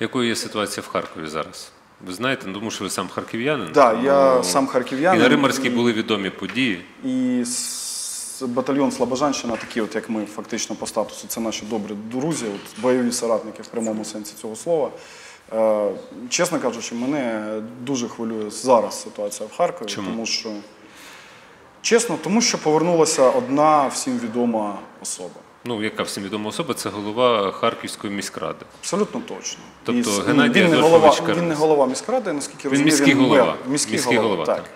Якою є ситуація в Харкові зараз? Ви знаєте, ну, тому що ви сам харків'янин. Так, я Ну, сам І на Римарській були відомі події. І батальйон Слобожанщина, такі, от як ми фактично по статусу, це наші добрі друзі, от, бойові соратники в прямому сенсі цього слова. Е, чесно кажучи, мене дуже хвилює зараз ситуація в Харкові, Чому? тому що чесно, тому що повернулася одна всім відома особа. Ну, яка всім відома особа, це голова Харківської міськради. Абсолютно точно. Тобто з- Геннадій він, не голова, він не голова міськради, наскільки Він розумію, міський він голова. Міський, Міський голова, голова, так. так.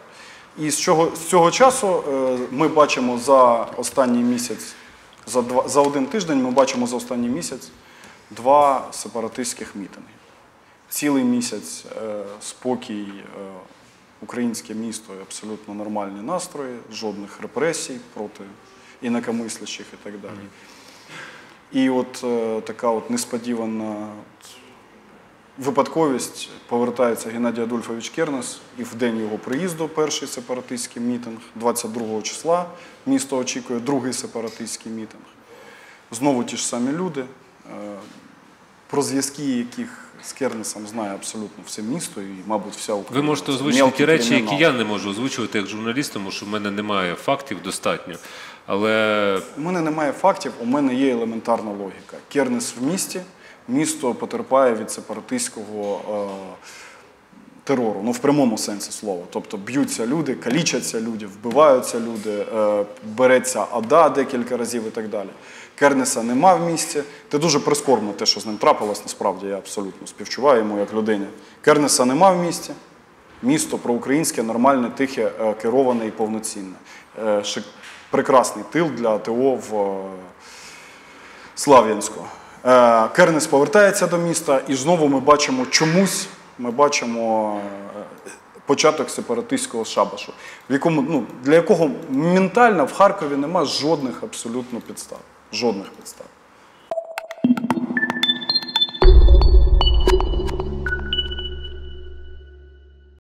І з цього, з цього часу е, ми бачимо за останній місяць, за, два, за один тиждень ми бачимо за останній місяць два сепаратистських мітинги. Цілий місяць е, спокій, е, українське місто, абсолютно нормальні настрої, жодних репресій проти інакомислячих і так далі. І от е, така от несподівана от, випадковість повертається Геннадій Адольфович Кернес, і в день його приїзду перший сепаратистський мітинг, 22 числа місто очікує другий сепаратистський мітинг. Знову ті ж самі люди, е, про зв'язки яких з Кернесом знає абсолютно все місто і, мабуть, вся Україна. Ви можете озвучити ті речі, які я не можу озвучувати як журналіст, тому що в мене немає фактів достатньо. Але У мене немає фактів, у мене є елементарна логіка. Кернес в місті, місто потерпає від сепаратистського е, терору, ну в прямому сенсі слова. Тобто б'ються люди, калічаться люди, вбиваються люди, е, береться АДА декілька разів і так далі. Кернеса нема в місті. Це дуже прискорбно те, що з ним трапилось, насправді я абсолютно співчуваю йому як людині. Кернеса нема в місті. Місто проукраїнське, нормальне, тихе, е, кероване і повноцінне. Е, шик- Прекрасний тил для АТО в Слав'янську. Кернес повертається до міста, і знову ми бачимо чомусь, ми бачимо е, початок сепаратистського шабашу, в якому, ну, для якого ментально в Харкові нема жодних абсолютно підстав. Жодних підстав.